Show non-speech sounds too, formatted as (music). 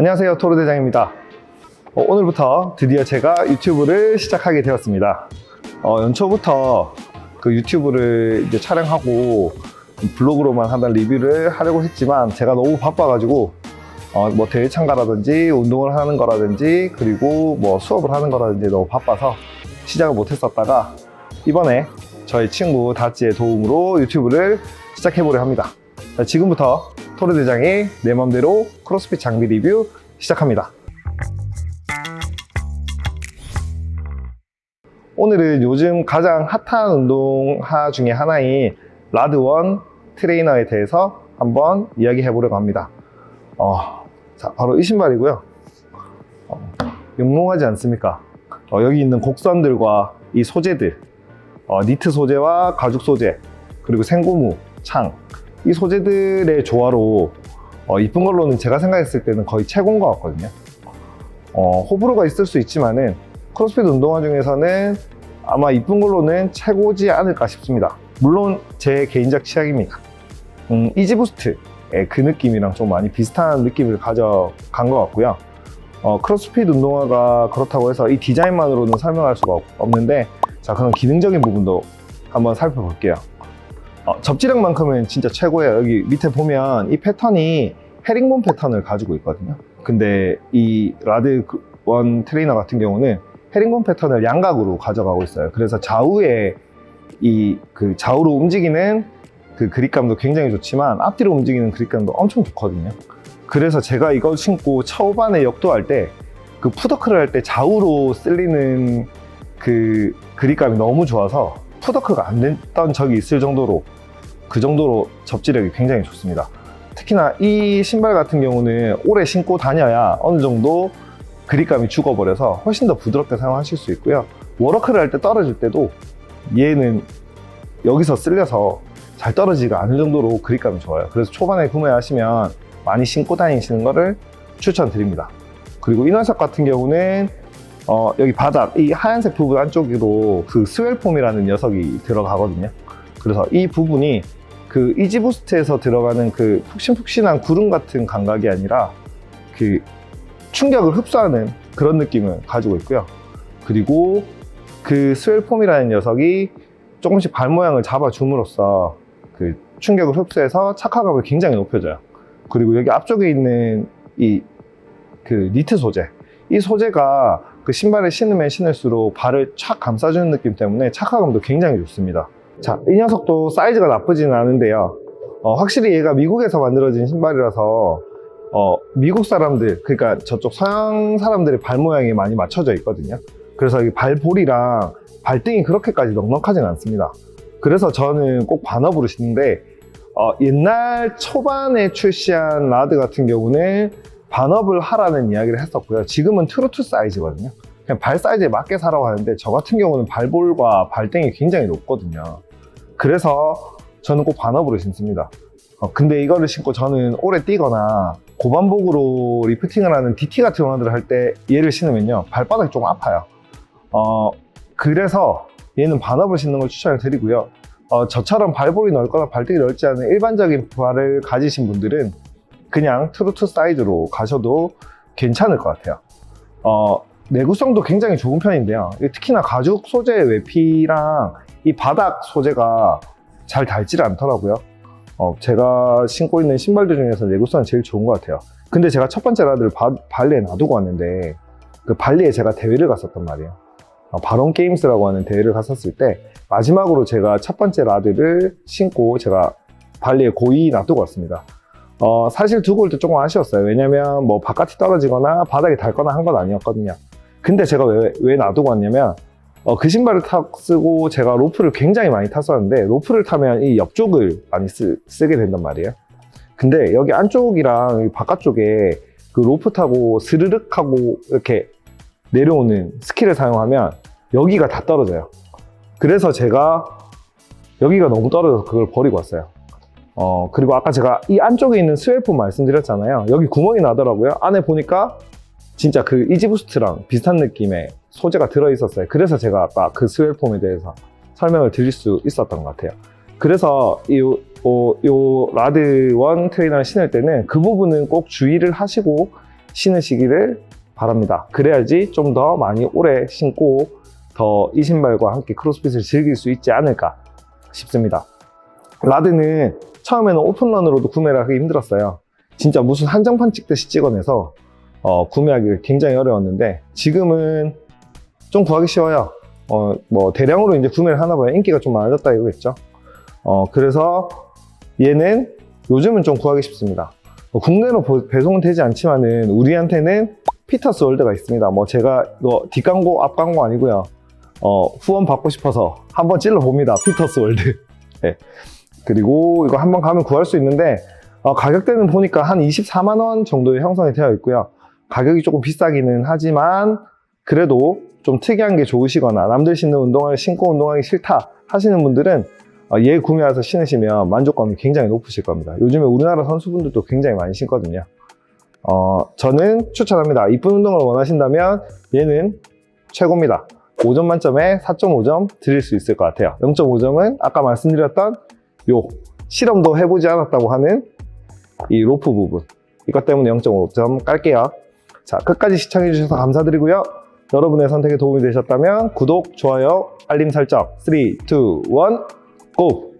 안녕하세요. 토르 대장입니다. 어, 오늘부터 드디어 제가 유튜브를 시작하게 되었습니다. 어, 연초부터 그 유튜브를 이제 촬영하고 블로그로만 하던 리뷰를 하려고 했지만 제가 너무 바빠가지고 어, 뭐 대회 참가라든지 운동을 하는 거라든지 그리고 뭐 수업을 하는 거라든지 너무 바빠서 시작을 못 했었다가 이번에 저희 친구 다찌의 도움으로 유튜브를 시작해 보려 합니다. 자, 지금부터 토르 대장의 내 맘대로 크로스핏 장비 리뷰 시작합니다. 오늘은 요즘 가장 핫한 운동화 중에 하나인 라드원 트레이너에 대해서 한번 이야기해 보려고 합니다. 어, 자, 바로 이 신발이고요. 어, 영롱하지 않습니까? 어, 여기 있는 곡선들과 이 소재들, 어, 니트 소재와 가죽 소재, 그리고 생고무, 창, 이 소재들의 조화로 어, 이쁜 걸로는 제가 생각했을 때는 거의 최고인 것 같거든요. 어, 호불호가 있을 수 있지만은 크로스핏 운동화 중에서는 아마 이쁜 걸로는 최고지 않을까 싶습니다. 물론 제 개인적 취향입니다. 음, 이지부스트의 그 느낌이랑 좀 많이 비슷한 느낌을 가져간 것 같고요. 어, 크로스핏 운동화가 그렇다고 해서 이 디자인만으로는 설명할 수가 없- 없는데 자 그런 기능적인 부분도 한번 살펴볼게요. 어, 접지력만큼은 진짜 최고예요. 여기 밑에 보면 이 패턴이 헤링본 패턴을 가지고 있거든요. 근데 이 라드 그원 트레이너 같은 경우는 헤링본 패턴을 양각으로 가져가고 있어요. 그래서 좌우에 이 그 좌우로 움직이는 그 그립감도 굉장히 좋지만 앞뒤로 움직이는 그립감도 엄청 좋거든요. 그래서 제가 이걸 신고 초반에 역도할 때 그 푸더크를 할 때 좌우로 쓸리는 그 그립감이 너무 좋아서 푸더크가 안 됐던 적이 있을 정도로 그 정도로 접지력이 굉장히 좋습니다. 특히나 이 신발 같은 경우는 오래 신고 다녀야 어느 정도 그립감이 죽어버려서 훨씬 더 부드럽게 사용하실 수 있고요. 워커를 할 때 떨어질 때도 얘는 여기서 쓸려서 잘 떨어지지가 않을 정도로 그립감이 좋아요. 그래서 초반에 구매하시면 많이 신고 다니시는 거를 추천드립니다. 그리고 이 녀석 같은 경우는 어, 여기 바닥, 이 하얀색 부분 안쪽으로 그 스웰폼이라는 녀석이 들어가거든요. 그래서 이 부분이 그 이지부스트에서 들어가는 그 푹신푹신한 구름 같은 감각이 아니라 그 충격을 흡수하는 그런 느낌을 가지고 있고요. 그리고 그 스웰폼이라는 녀석이 조금씩 발 모양을 잡아줌으로써 그 충격을 흡수해서 착화감을 굉장히 높여줘요. 그리고 여기 앞쪽에 있는 이 그 니트 소재. 이 소재가 그 신발을 신으면 신을수록 발을 촥 감싸주는 느낌 때문에 착화감도 굉장히 좋습니다. 자, 이 녀석도 사이즈가 나쁘지는 않은데요. 어, 확실히 얘가 미국에서 만들어진 신발이라서 어, 미국 사람들, 그러니까 저쪽 서양 사람들의 발 모양이 많이 맞춰져 있거든요. 그래서 이 발볼이랑 발등이 그렇게까지 넉넉하진 않습니다. 그래서 저는 꼭 반업으로 신는데 어, 옛날 초반에 출시한 라드 같은 경우는 반업을 하라는 이야기를 했었고요. 지금은 트루투 사이즈거든요. 그냥 발 사이즈에 맞게 사라고 하는데 저 같은 경우는 발볼과 발등이 굉장히 높거든요. 그래서 저는 꼭 반업으로 신습니다. 어, 근데 이거를 신고 저는 오래 뛰거나 고반복으로 리프팅을 하는 DT 같은 운동들을 할 때 얘를 신으면요 발바닥이 좀 아파요. 어, 그래서 얘는 반업을 신는 걸 추천을 드리고요. 어, 저처럼 발볼이 넓거나 발등이 넓지 않은 일반적인 발을 가지신 분들은 그냥 트루투 사이즈로 가셔도 괜찮을 것 같아요. 어, 내구성도 굉장히 좋은 편인데요. 특히나 가죽 소재의 외피랑 이 바닥 소재가 잘 닳지를 않더라고요. 어, 제가 신고 있는 신발들 중에서 내구성이 제일 좋은 것 같아요. 근데 제가 첫 번째 라드를 바- 발리에 놔두고 왔는데 그 발리에 제가 대회를 갔었단 말이에요. 어, 바론 게임스라고 하는 대회를 갔었을 때 마지막으로 제가 첫 번째 라드를 신고 제가 발리에 고이 놔두고 왔습니다. 어, 사실 두고 올 때 조금 아쉬웠어요. 왜냐면 뭐 바깥이 떨어지거나 바닥이 닳거나 한 건 아니었거든요. 근데 제가 왜, 왜 놔두고 왔냐면 어, 그 신발을 탁 쓰고 제가 로프를 굉장히 많이 탔었는데 로프를 타면 이 옆쪽을 많이 쓰, 쓰게 된단 말이에요. 근데 여기 안쪽이랑 이 바깥쪽에 그 로프 타고 스르륵 하고 이렇게 내려오는 스킬을 사용하면 여기가 다 떨어져요. 그래서 제가 여기가 너무 떨어져서 그걸 버리고 왔어요. 어, 그리고 아까 제가 이 안쪽에 있는 스웰폼 말씀드렸잖아요. 여기 구멍이 나더라고요. 안에 보니까 진짜 그 이지부스트랑 비슷한 느낌의 소재가 들어있었어요. 그래서 제가 아까 그 스웰폼에 대해서 설명을 드릴 수 있었던 것 같아요. 그래서 이, 어, 요 라드 원 트레이너를 신을 때는 그 부분은 꼭 주의를 하시고 신으시기를 바랍니다. 그래야지 좀 더 많이 오래 신고 더 이 신발과 함께 크로스핏을 즐길 수 있지 않을까 싶습니다. 라드는 처음에는 오픈런으로도 구매를 하기 힘들었어요. 진짜 무슨 한정판 찍듯이 찍어내서 어, 구매하기 굉장히 어려웠는데 지금은 좀 구하기 쉬워요. 어, 뭐 대량으로 이제 구매를 하나 봐요. 인기가 좀 많아졌다 이거겠죠. 어, 그래서 얘는 요즘은 좀 구하기 쉽습니다. 뭐 국내로 보- 배송은 되지 않지만은 우리한테는 피터스 월드가 있습니다. 뭐 제가 이거 뒷광고 앞광고 아니고요. 어, 후원 받고 싶어서 한번 찔러 봅니다. 피터스 월드. (laughs) 네. 그리고 이거 한번 가면 구할 수 있는데 어, 가격대는 보니까 한 24만 원 정도에 형성이 되어 있고요. 가격이 조금 비싸기는 하지만 그래도 좀 특이한 게 좋으시거나 남들 신는 운동화를 신고 운동하기 싫다 하시는 분들은 어, 얘 구매해서 신으시면 만족감이 굉장히 높으실 겁니다. 요즘에 우리나라 선수분들도 굉장히 많이 신거든요. 어, 저는 추천합니다. 이쁜 운동을 원하신다면 얘는 최고입니다. 5점 만점에 4.5점 드릴 수 있을 것 같아요. 0.5점은 아까 말씀드렸던 요 실험도 해보지 않았다고 하는 이 로프 부분 이것 때문에 0.5점 깔게요. 자 끝까지 시청해주셔서 감사드리고요. 여러분의 선택에 도움이 되셨다면 구독, 좋아요, 알림 설정 3, 2, 1 고!